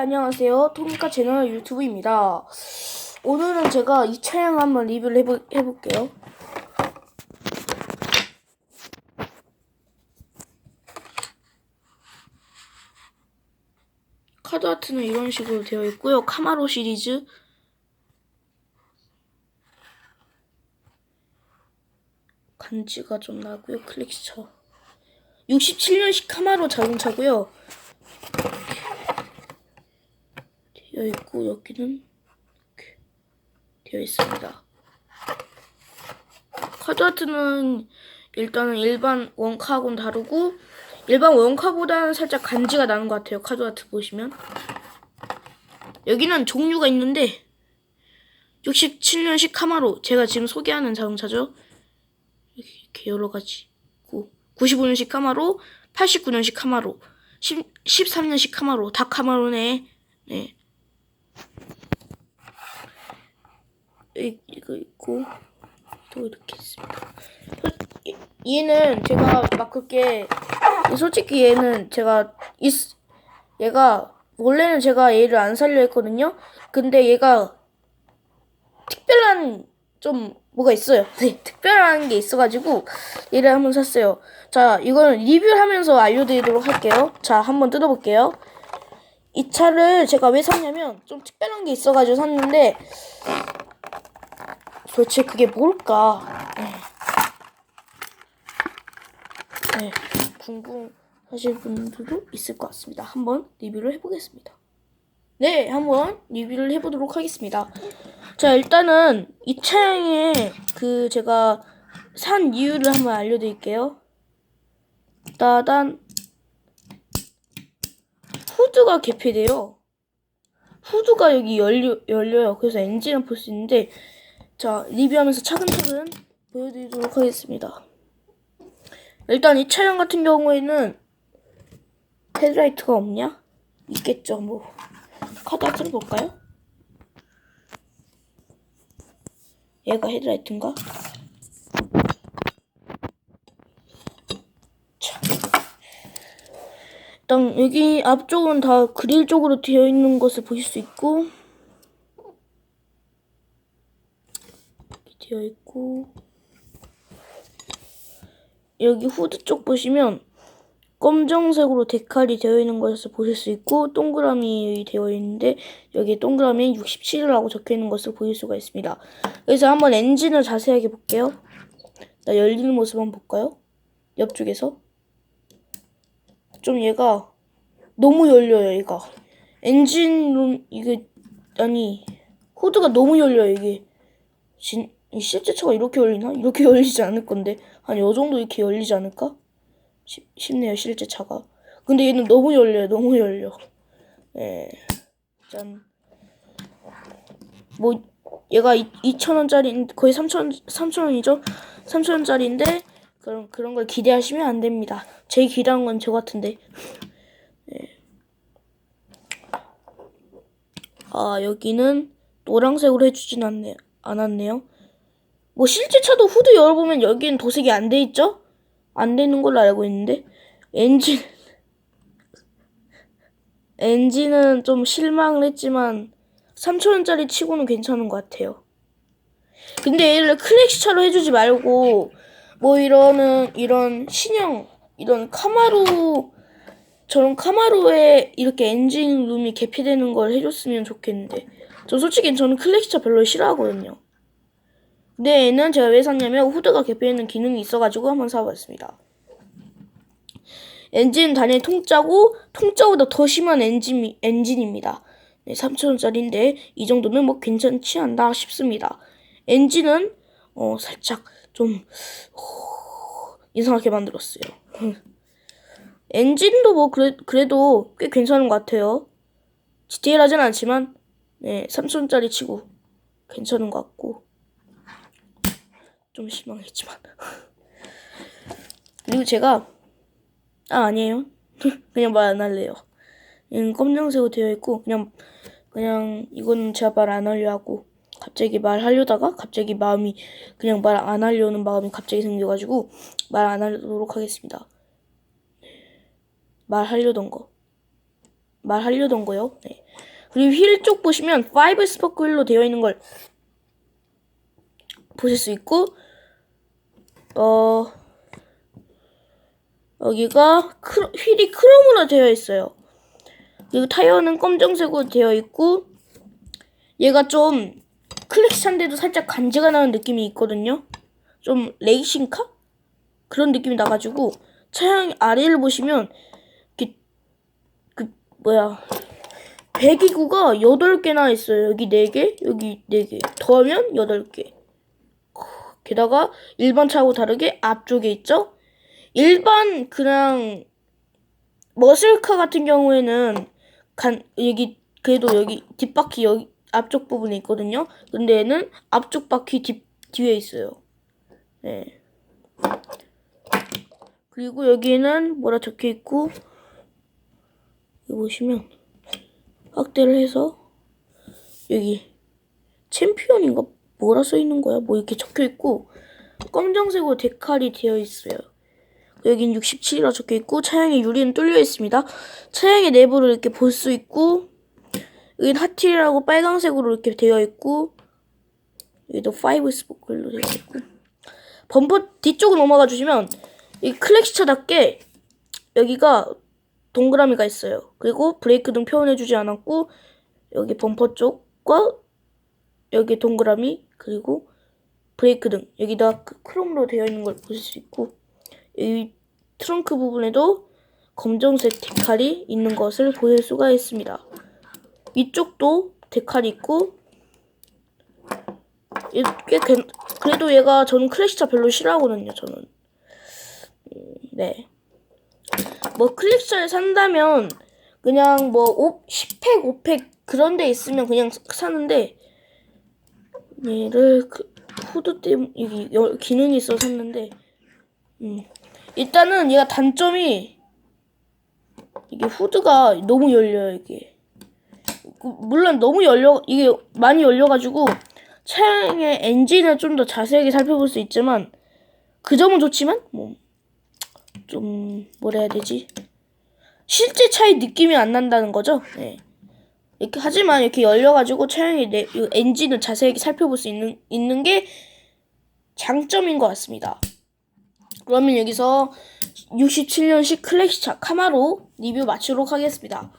안녕하세요. 토미카 채널 유튜브입니다. 오늘은 제가 이 차량 한번 리뷰를 해보, 해볼게요. 카드 아트는 이런 식으로 되어 있고요. 카마로 시리즈. 간지가 좀 나고요. 클릭스처. 67년식 카마로 자동차고요. 되어 있고 여기는 이렇게 되어 있습니다. 카드 아트는 일단은 일반 원카하고는 다르고 일반 원카보다는 살짝 간지가 나는 것 같아요. 카드 아트 보시면 여기는 종류가 있는데 67년식 카마로 제가 지금 소개하는 자동차죠. 이렇게 여러 가지 있고 95년식 카마로 89년식 카마로 10, 13년식 카마로 다 카마로네 네. 이- 이거 있고 또 이렇게 있습니다. 이- 얘는 제가 막 그렇게 솔직히 얘는 제가 있 얘가 원래는 제가 얘를 안 살려 했거든요. 근데 얘가 특별한 좀 뭐가 있어요. 네, 특별한 게 있어가지고 얘를 한번 샀어요. 자, 이거는 리뷰를 하면서 알려드리도록 할게요. 자, 한번 뜯어볼게요. 이 차를 제가 왜 샀냐면 좀 특별한 게 있어가지고 샀는데 도대체 그게 뭘까? 네. 네, 궁금하실 분들도 있을 것 같습니다. 한번 리뷰를 해보겠습니다. 네, 한번 리뷰를 해보도록 하겠습니다. 자, 일단은 이 차량의 그 제가 산 이유를 한번 알려드릴게요. 따단 후드가 개폐돼요. 후드가 여기 열려, 열려요. 그래서 엔진을 볼 수 있는데 자, 리뷰하면서 차근차근 보여드리도록 하겠습니다. 일단 이 차량 같은 경우에는 헤드라이트가 없냐? 있겠죠, 뭐. 카드 아트를 볼까요? 얘가 헤드라이트인가? 일단 여기 앞쪽은 다 그릴 쪽으로 되어 있는 것을 보실 수 있고 되어 있고 여기 후드 쪽 보시면 검정색으로 데칼이 되어 있는 것을 보실 수 있고 동그라미 되어 있는데 여기 동그라미에 67이라고 적혀 있는 것을 보실 수가 있습니다. 그래서 한번 엔진을 자세하게 볼게요. 나 열리는 모습 한번 볼까요? 옆쪽에서 좀 얘가 너무 열려요 얘가 엔진룸 이게 아니 후드가 너무 열려요 이게 진, 이 실제 차가 이렇게 열리나? 이렇게 열리지 않을 건데 한 요 정도 이렇게 열리지 않을까? 싶, 싶네요 실제 차가 근데 얘는 너무 열려요 너무 열려 예. 짠. 뭐 얘가 2,000원짜리 거의 3,000 3,000원이죠 3,000원짜리인데 그런 그런 걸 기대하시면 안 됩니다 제일 기대한 건 저 같은데 예. 아 여기는 노란색으로 해주진 않네 않았네요 뭐 실제 차도 후드 열어보면 여기는 도색이 안 돼 있죠? 안 되는 걸로 알고 있는데 엔진 엔진은 좀 실망을 했지만 3천원짜리 치고는 괜찮은 것 같아요. 근데 얘를 클래식 차로 해주지 말고 뭐 이러는 이런 신형 이런 카마로 저런 카마로에 이렇게 엔진 룸이 개폐되는 걸 해줬으면 좋겠는데 저 솔직히 저는 클래식차 별로 싫어하거든요. 근데 얘는 제가 왜 샀냐면 후드가 개폐되는 기능이 있어가지고 한번 사봤습니다. 엔진 단의 통짜고 통짜보다 더 심한 엔진, 엔진입니다. 네, 3,000원짜리인데 이 정도면 뭐 괜찮지 않나 싶습니다. 엔진은 어, 살짝 좀 호, 이상하게 만들었어요. 엔진도 뭐 그래, 그래도 꽤 괜찮은 것 같아요. 디테일하진 않지만 네, 3,000원짜리 치고 괜찮은 것 같고. 좀 실망했지만. 그리고 제가 아 아니에요. 그냥 말 안 할래요. 얘는 검정색으로 되어 있고 그냥 그냥 이거는 제가 말 안 하려 하고 갑자기 말하려다가 갑자기 마음이 그냥 말 안 하려는 마음이 갑자기 생겨가지고 말 안 하도록 하겠습니다. 말하려던 거. 말하려던 거요? 네. 그리고 휠 쪽 보시면 5 스포크 휠로 되어 있는 걸 보실 수 있고 어 여기가 크, 휠이 크롬으로 되어 있어요. 그리고 타이어는 검정색으로 되어 있고 얘가 좀 클래식한데도 살짝 간지가 나는 느낌이 있거든요. 좀 레이싱카 그런 느낌이 나가지고 차량 아래를 보시면 이렇게 그 뭐야 배기구가 8개나 있어요. 여기 4개, 여기 4개. 더하면 8개. 게다가 일반 차하고 다르게 앞쪽에 있죠? 일반 그냥 머슬카 같은 경우에는 간 여기 그래도 여기 뒷바퀴 여기 앞쪽 부분에 있거든요. 근데 얘는 앞쪽 바퀴 뒤 뒤에 있어요. 네. 그리고 여기는 뭐라 적혀 있고 여기 보시면 확대를 해서 여기 챔피언인가 뭐라 써 있는 거야? 뭐 이렇게 적혀 있고 검정색으로 데칼이 되어 있어요. 여긴 67이라 적혀 있고 차량의 유리는 뚫려 있습니다. 차량의 내부를 이렇게 볼 수 있고 여긴 하틸이라고 빨강색으로 이렇게 되어 있고 여기도 5 스포클로 되어 있고 범퍼 뒤쪽으로 넘어가 주시면 이 클래식차답게 여기가 동그라미가 있어요. 그리고 브레이크 등 표현해주지 않았고 여기 범퍼 쪽과 여기 동그라미 그리고 브레이크 등 여기다 그 크롬으로 되어 있는 걸 보실 수 있고 이 트렁크 부분에도 검정색 데칼이 있는 것을 보실 수가 있습니다. 이쪽도 데칼이 있고 얘꽤 괜- 그래도 얘가 저는 클래식차 별로 싫어하거든요. 저는 음, 네. 뭐 클래식차를 산다면 그냥 뭐 5, 10팩, 5팩 그런 데 있으면 그냥 사는데 얘를 그 후드 때문에 여기 여- 기능이 있어서 샀는데 음. 일단은 얘가 단점이 이게 후드가 너무 열려요 이게 그, 물론 너무 열려 이게 많이 열려가지고 차량의 엔진을 좀 더 자세하게 살펴볼 수 있지만 그 점은 좋지만 뭐 좀 뭐라 해야 되지 실제 차의 느낌이 안 난다는 거죠. 네. 이렇게 하지만 이렇게 열려가지고 차량의 내, 이 엔진을 자세하게 살펴볼 수 있는 있는 게 장점인 것 같습니다. 그러면 여기서 67년식 클래식차 카마로 리뷰 마치도록 하겠습니다.